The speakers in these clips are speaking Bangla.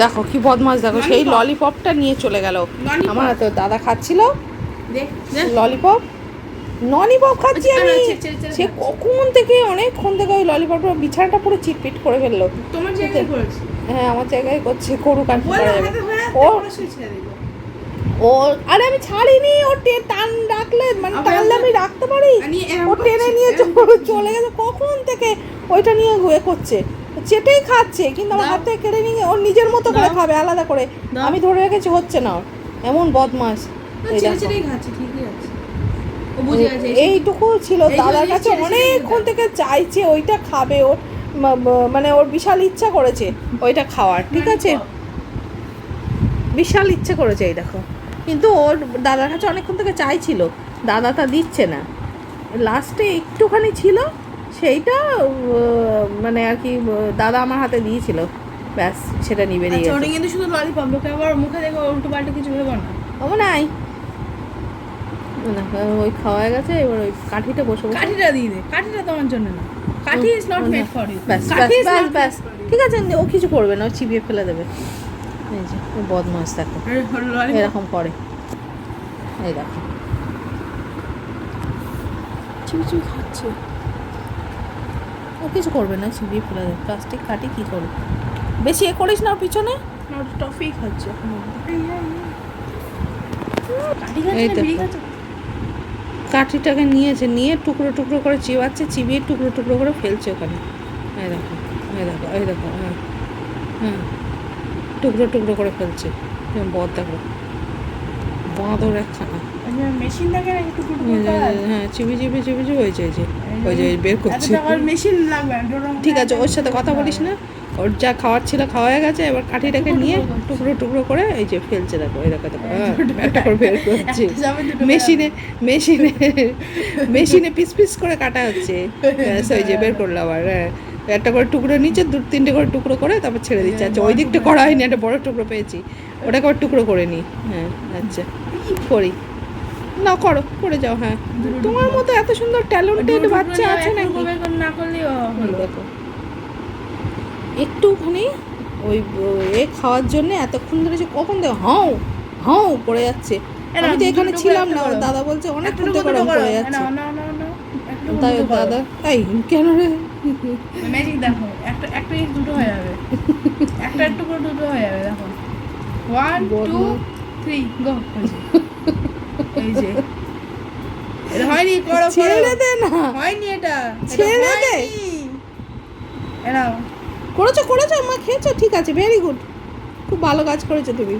দেখো কি বদমাস দেখো সেই ললিপপটা নিয়ে চলে গেল। আমার হাতে দাদা খাচ্ছিল। ললিপপ ননিপপ খাচ্ছি আমি? সে কখন থেকে অনেকক্ষণ থেকে ওই ললিপপটা বিছানাটা পুরো চিটপিট করে ফেলল। তোমার জায়গায় হ্যাঁ আমার জায়গায় করছে করুক আর ও ও আরে আমি ছাড়িনি ও টে টান রাখলে মানে টানলে আমি রাখতে পারি? ও টেনে নিয়ে চলে গেছে কখন থেকে ওইটা নিয়ে করছে? চেটেই খাচ্ছে কিন্তু আমার। হাত থেকে কেড়ে নিয়ে ওর নিজের মতো করে খাবে আলাদা করে। আমি ধরে রেখেছি হচ্ছে না ওর। এমন বদমাস। এইটুকু ছিল। দাদার কাছে অনেকক্ষণ থেকে চাইছে ওইটা খাবে ওর মানে ওর বিশাল ইচ্ছা করেছে ওইটা খাওয়ার ঠিক আছে? বিশাল ইচ্ছে করেছে এই দেখো। কিন্তু ওর দাদার কাছে অনেকক্ষণ থেকে চাইছিল দাদা তা দিচ্ছে না। লাস্টে একটুখানি ছিল সেইটা মানে আর কি দাদা আমার হাতে দিয়েছিল। ব্যাস সেটা নিবে নিয়ে আচ্ছা ওটা গেছে কিন্তু শুধু ললিপপ লোকে আবার মুখে দেখো উল্টো পাল্টা কিছু ভেবো না। ও নাই। ওই খাওয়া গেছে এবার ওই কাঠিটা বসে বসে। কাঠিটা দিয়ে দে কাঠিটা তোমার জন্য না। কাঠি is not made for you ব্যাস ব্যাস ব্যাস ঠিক আছে ও কিছু করবে না ও চিবিয়ে ফেলে দেবে। এই যে ও বদমাস দেখো। এরকম করে। এই দেখো। চিবি চিবি খাচ্ছে। ও কিছু করবে না চিবিয়ে ফেলে দেবে। প্লাস্টিক কাটি কি করবে? বেশি এ করিস না পিছনে। টফি খাচ্ছে দেখো। কাঠিটাকে নিয়েছে নিয়ে টুকরো টুকরো করে চিবাচ্ছে চিবিয়ে টুকরো টুকরো করে ফেলছে ওখানে। এই দেখো এই দেখো এই দেখো হ্যাঁ। হ্যাঁ। টুকরো টুকরো করে ফেলছে। বদ দেখো। বাঁদর একখানা। মেশিন না একটু টুকু হ্যাঁ চিবি চিবি চিবি চিবি যে। ওই যে বের করছে। ঠিক আছে ওর সাথে কথা বলিস না। ওর যা খাওয়ার ছিল খাওয়া হয়ে গেছে এবার কাঠিটাকে নিয়ে টুকরো টুকরো করে এই যে ফেলছে দেখো এই দেখো হ্যাঁ, একটা করে বের করছে। মেশিনে মেশিনে মেশিনে পিস পিস করে কাটা হচ্ছে। ওই যে বের করল আবার হ্যাঁ। একটা করে টুকরো নিচে দু তিনটে করে টুকরো করে তারপর ছেড়ে দিচ্ছে। আচ্ছা ওই দিকটা করা হয়নি একটা বড় টুকরো পেয়েছি। ওটাকে আবার টুকরো করে নি। হ্যাঁ আচ্ছা করি না করো করে যাও হ্যাঁ। তোমার মতো এত সুন্দর ট্যালেন্টেড বাচ্চা আছে করে না করলেও দেখো। একটুখানি ওই এ খাওয়ার জন্য এতক্ষণ ধরে যে কখন দেখো হাও হাও পড়ে যাচ্ছে। আমি তো এখানে ছিলাম না দাদা বলছে অনেক থেকে গরম পড়ে যাচ্ছে। না, না, না, না, তাই দাদা এই কেন রে? ম্যাজিক দেখো একটা একটা দুটো হয়ে যাবে। একটা একটু করে দুটো হয়ে যাবে দেখো। ওয়ান টু থ্রি গো এই যে। এটা হয়নি করো ছেড়ে দে না। হয়নি এটা। ছেড়ে দে। এরাও করেছ করেছ মা খেয়েছো? ঠিক আছে ভেরি গুড খুব ভালো কাজ করেছ তুমি।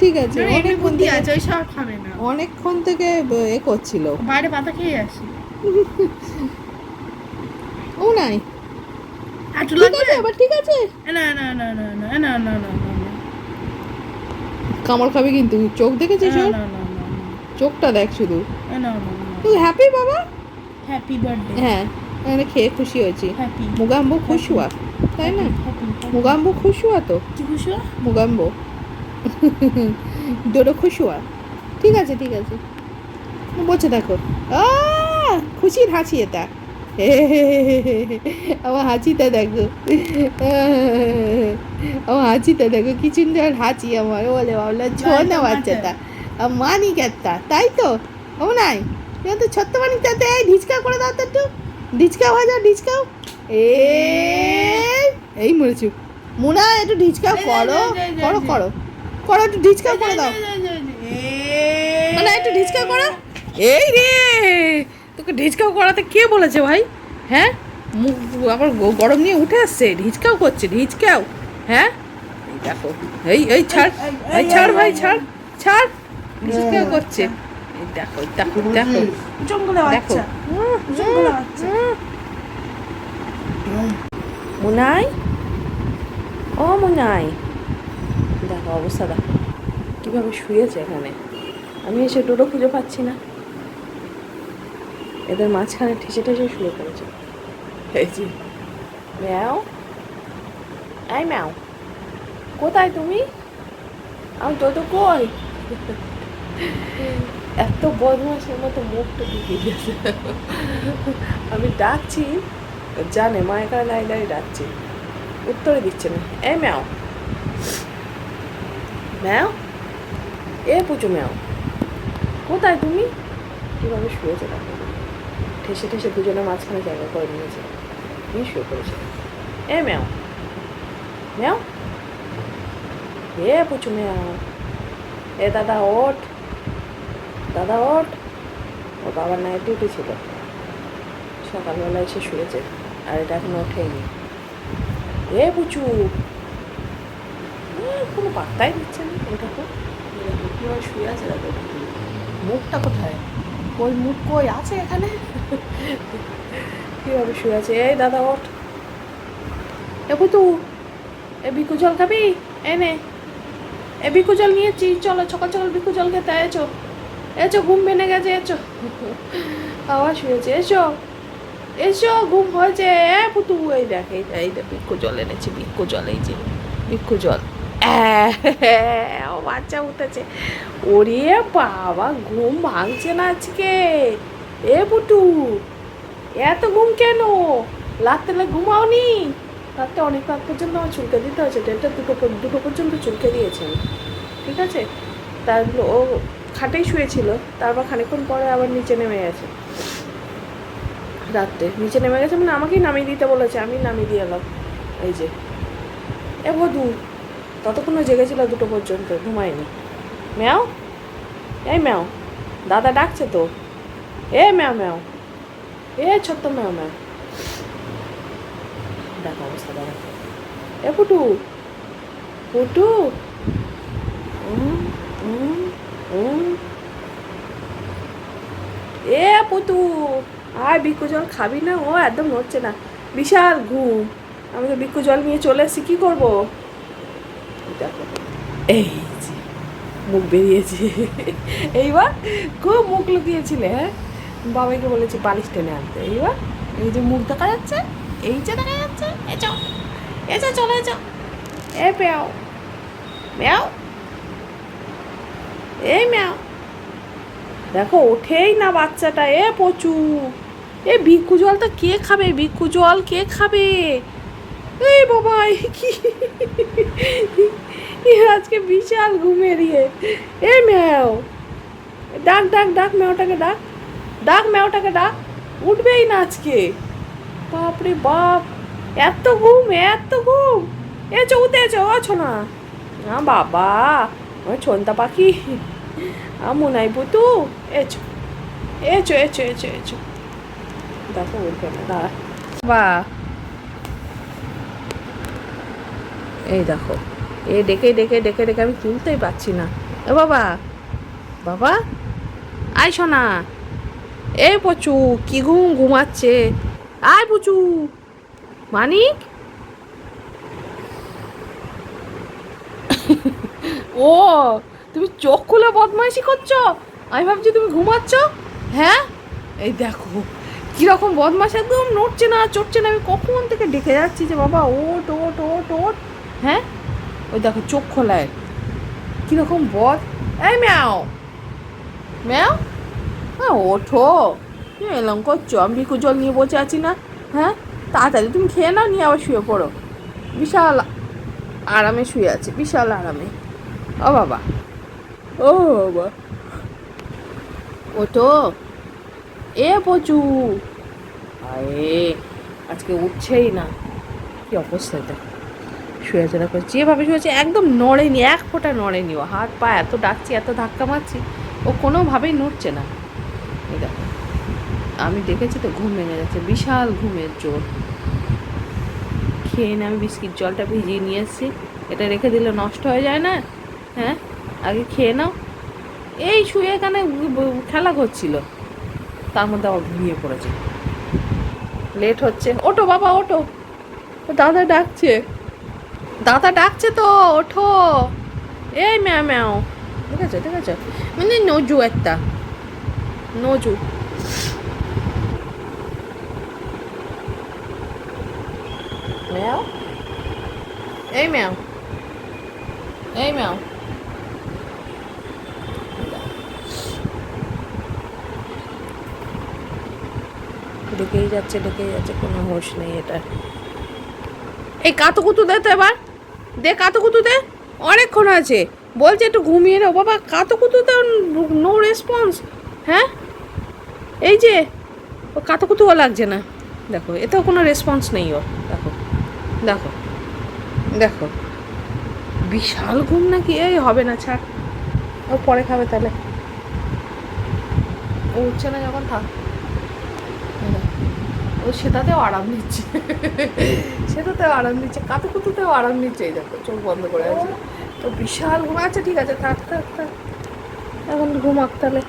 ঠিক আছে না, এমনি অনেকক্ষণ থেকে আছে ওই সব খাবে না। অনেকক্ষণ থেকে এ করছিল। বাইরে পাতা খেয়ে আসি। ও নাই। ঠিক আছে এবার ঠিক আছে। না না না না না না না না। কামড় খাবে কিন্তু। চোখ দেখেছিস না ওর? চোখটা দেখ শুধু। না না না। তুই হ্যাপি বাবা? হ্যাপি বার্থডে হ্যাঁ এখানে খেয়ে খুশি হয়েছি। মুগাম্বো খুশ হুয়া তাই না? মুগাম্বো খুশ হুয়া তো? খুশি হও? মুগাম্বো। ডোডো খুশ হুয়া ঠিক আছে ঠিক আছে। বলছে দেখো আহ, খুশির হাসি এটা। আমার হাসিটা দেখো। আমার হাসিটা দেখো কি সুন্দর হাসি আমার। বলে বাবলা ছো না বাচ্চাটা। আর মানি একটা তাই তো? ও নাই? তুমি তো ছোট্ট মানি তাতে এই ঢিচকা করে দাও তো একটু। ঢিচকা ভাজা ঢিচকাও। এই এই মরেছি মুনা একটু ঢিচকাও এই, করো করো করো। করো একটু ঢিচকাও করে দাও। মানে একটু ঢিচকা করো। এই রে! তোকে ঢিচকাও করাতে কে বলেছে ভাই? হ্যাঁ? মুখ আবার গরম নিয়ে উঠে আসছে ঢিচকাও করছে ঢিচকাও। হ্যাঁ? এই দেখো এই এই ছাড় এই, ছাড় ভাই ছাড় ছাড় ঢিচকাও করছে। এই দেখো দেখো দেখো। জঙ্গলে দেখো। মুনাই? ও মুনাই। দেখো অবস্থা দেখো। কীভাবে শুয়েছে এখানে? আমি এসে টোটো খুঁজে পাচ্ছি না। এদের মাঝখানে ঠেসে ঠেসে শুয়ে পড়েছে এই যে। ম্যাও। এই ম্যাও। কোথায় তুমি? আমি তো তো কই? এত বদমাসের মতো মুখটা ঢুকে গেছে আমি ডাকছি জানে মা এখানে লাই দাঁড়িয়ে ডাকছে। উত্তরে দিচ্ছে না। এ ম্যাও। ম্যাও? এ পুচু ম্যাও। কোথায় তুমি? কীভাবে শুয়েছে দেখো ঠেসে ঠেসে দুজনের মাঝখানে জায়গা করে নিয়েছে। নিয়ে শুয়ে পড়েছে। এ ম্যাও ম্যাও এ পুচু ম্যাও এ দাদা ওঠ। দাদা ওঠ। ও বাবার নাইট ডিউটি ছিল। সকালবেলা এসে শুয়েছে, আর এটা এখন ওঠেনি। এ পুচু। কোনো পাত্তাই দিচ্ছে না। এটা তো কীভাবে শুয়ে আছে মুখটা কোথায়? কই, মুখ কই, আছে এখানে? কীভাবে শুয়ে আছে? এই দাদা, ওঠ। এ পুতু এ বিকু জল খাবি? এনে এ বিকু জল নিয়েছি, চলো সকাল সকাল বিকু জল খেতে এসো এসো ঘুম ভেঙে গেছে এসো আবার শুয়েছে এসো এসো ঘুম হয়েছে, এ পুতু। এই দেখ এই দেখ বিক্ষু জল এনেছি বিক্ষু জল, এই যে বিক্ষু জল। বাচ্চা উঠেছে। ওরে বাবা, ঘুম ভাঙছে না আজকে। এ পুটু এত ঘুম কেন? রাত্রে ঘুমাওনি? রাত্রে অনেক রাত পর্যন্ত আমার চুলকে দিতে হয়েছে, দেড়টা দুটো দুটো পর্যন্ত চুলকে দিয়েছেন ঠিক আছে? তারপর ও খাটেই শুয়েছিল, তারপর খানিক্ষণ পরে আবার নিচে নেমে গেছে। রাত্রে নিচে নেমে গেছে মানে আমাকেই নামিয়ে দিতে বলেছে, আমি নামিয়ে দিয়ে এলাম। এই যে, এ বধু ততক্ষণও জেগেছিল দুটো পর্যন্ত, ঘুমায়নি। ম্যাও? এই ম্যাও, দাদা ডাকছে তো। এ ম্যাও ম্যাও। এ ছোট্ট ম্যাও ম্যাও। দেখো অবস্থা দাদা এ পুটু পুটু। এ পুতু আর বিকু জল খাবি না? ও একদম নড়ছে না। বিশাল ঘুম। আমি তো বিকু জল নিয়ে চলে এসেছি, কী করব? এই যে, মুখ বেরিয়েছে। এইবার খুব মুখ লুকিয়েছিলে হ্যাঁ? বাবাকে বলেছি বালিশ টেনে আনতে। এইবার এই যে মুখ দেখা যাচ্ছে, এই যে দেখা যাচ্ছে এচো এচো চলে এচো এ পেয়াও ম্যাও এই ম্যাও। দেখো, ওঠেই না বাচ্চাটা, এ পচু এ ভিক্ষু জল তো কে খাবে? ভিক্ষু জল কে খাবে? এই বাবা কি? আজকে বিশাল ঘুমের এ ম্যাও। ডাক ডাক ডাক ম্যাওটাকে ডাক। ডাক ম্যাওটাকে ডাক। উঠবেই না আজকে। বাপরে বাপ, এত ঘুম এত ঘুম। এ চৌতে আছো না না বাবা, ওই ছন্তা পাখি। আমুনাই পুতু। এছো এছো এছো এছো এছো দেখো, উঠবে না বা এই দেখো এ ডেকে ডেকে ডেকে ডেকে আমি তুলতেই পারছি না। এ বাবা বাবা আয় শোনা এ পচু কি ঘুম ঘুমাচ্ছে? আয় পুচু। মানিক? ও তুমি চোখ খুলে বদমাইশি করছ? আমি ভাবছি তুমি ঘুমাচ্ছ। হ্যাঁ? এই দেখো কীরকম বদমাস একদম নড়ছে না চড়ছে না। আমি কখন থেকে ডেকে যাচ্ছি যে বাবা ওট ওট ওট ওট। হ্যাঁ? ওই দেখো চোখ খোলায়। কীরকম বদ এই ম্যাও। ম্যাও? হ্যাঁ ওঠো। তুমি এরকম করছ? আমি বিকু জল নিয়ে বসে আছি না। হ্যাঁ? তাড়াতাড়ি তুমি খেয়ে নাও, নিয়ে আবার শুয়ে পড়ো। বিশাল আরামে শুয়ে আছে, বিশাল আরামে। ও বাবা। ও বাবা। ওটো এ পচু। আজকে উঠছেই না। কি অবস্থা এটা? শুয়ে আছে দেখো যেভাবে শুয়েছে একদম নড়েনি, এক ফোঁটা নড়েনি ও। হাত পা এত ডাকছি, এত ধাক্কা মারছি, ও কোনোভাবেই নড়ছে না। আমি দেখেছি তো, ঘুম ভেঙে যাচ্ছে, বিশাল ঘুমের জোর। খেয়ে নিয়ে আমি বিস্কিট জলটা ভিজিয়ে নিয়ে এসেছি। এটা রেখে দিলে নষ্ট হয়ে যায় না হ্যাঁ? আগে খেয়ে নাও। এই শুয়ে এখানে খেলা করছিল, তার মধ্যে আবার ঘুমিয়ে পড়েছে। লেট হচ্ছে। ওটো বাবা ওটো দাদা ডাকছে। দাদা ডাকছে তো, ওঠো। এই ম্যাও ম্যাও। ঠিক আছে ঠিক আছে মানে নজু একটা। নজু। ম্যাও? এই ম্যাও। এই ম্যাও। ডেকেই যাচ্ছে ডেকেই যাচ্ছে, কোনো হোশ নেই এটা। এই কাতুকুতু দে তো এবার। দে কাতুকুতু দে অনেকক্ষণ আছে। বলছে একটু ঘুমিয়ে নাও। বাবা কাতুকুতু তো নো রেসপন্স হ্যাঁ? এই যে, ও কাতুকুতুও লাগছে না। দেখো, এতেও কোনো রেসপন্স নেই ও দেখো দেখো দেখো। বিশাল ঘুম নাকি? এই হবে না, ছাড়। ও পরে খাবে তাহলে। ও উঠছে না, যখন থাক। ও সেটাতেও আরাম নিচ্ছে। সেটাতেও আরাম নিচ্ছে কাতুকুতুতেও আরাম নিচ্ছে। এই দেখো, চোখ বন্ধ করে আছে। তো বিশাল ঘুম আছে ঠিক আছে, থাক থাক থাক। এখন ঘুমাক তাহলে।